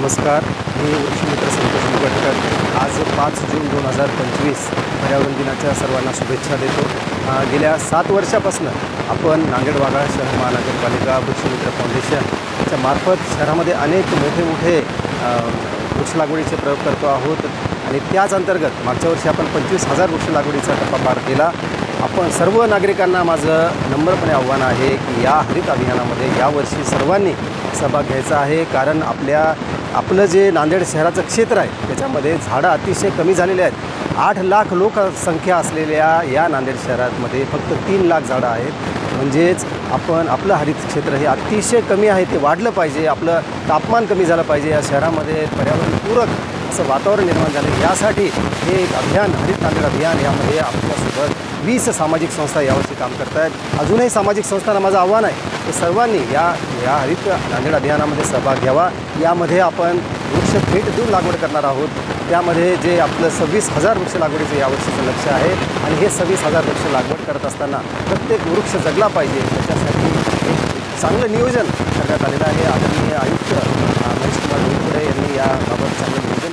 नमस्कार मी वृक्षमित्र संतोष मुगटकर आज पाच जून दोन हजार पंचवीस पर्यावरण दिनाच्या सर्वांना शुभेच्छा देतो. गेल्या सात वर्षापासून आपण नांदेड वाघाळा शहर महानगरपालिका वृक्षमित्र फाउंडेशन याच्या मार्फत शहरामध्ये अनेक मोठे मोठे वृक्ष लागवडीचे प्रयोग करतो आहोत. आणि त्याच अंतर्गत मागच्या वर्षी आपण पंचवीस हजार वृक्ष लागवडीचा टप्पा पार केला. आपण सर्व नागरिकांना माझं नम्रपणे आव्हान आहे की या हरित अभियानामध्ये यावर्षी सर्वांनी सहभाग घ्यायचा आहे. कारण आपल्या आपलं जे नांदेड शहराचं क्षेत्र आहे त्याच्यामध्ये झाडं अतिशय कमी झालेले आहेत. आठ लाख लोकसंख्या असलेल्या या नांदेड शहरामध्ये फक्त तीन लाख झाडं आहेत. म्हणजेच आपण आपलं हरित क्षेत्र हे अतिशय कमी आहे. ते वाढलं पाहिजे. आपलं तापमान कमी झालं पाहिजे. या शहरामध्ये पर्यावरणपूरक असं वातावरण निर्माण झालं. यासाठी हे एक अभियान हरित नांदेड अभियान यामध्ये आपल्यासोबत वीस सामाजिक संस्था यावर्षी काम करत आहेत. अजूनही सामाजिक संस्थांना माझं आव्हान आहे की सर्वांनी या या हरित नांदेड अभियानामध्ये सहभाग घ्यावा. यामध्ये आपण वृक्ष भेट देऊन लागवड करणार आहोत. त्यामध्ये जे आपलं सव्वीस हजार वृक्ष लागवडीचं यावर्षीचं लक्ष आहे आणि हे सव्वीस हजार वृक्ष लागवड करत असताना प्रत्येक वृक्ष जगला पाहिजे. त्याच्यासाठी एक चांगलं नियोजन करण्यात आलेलं आहे.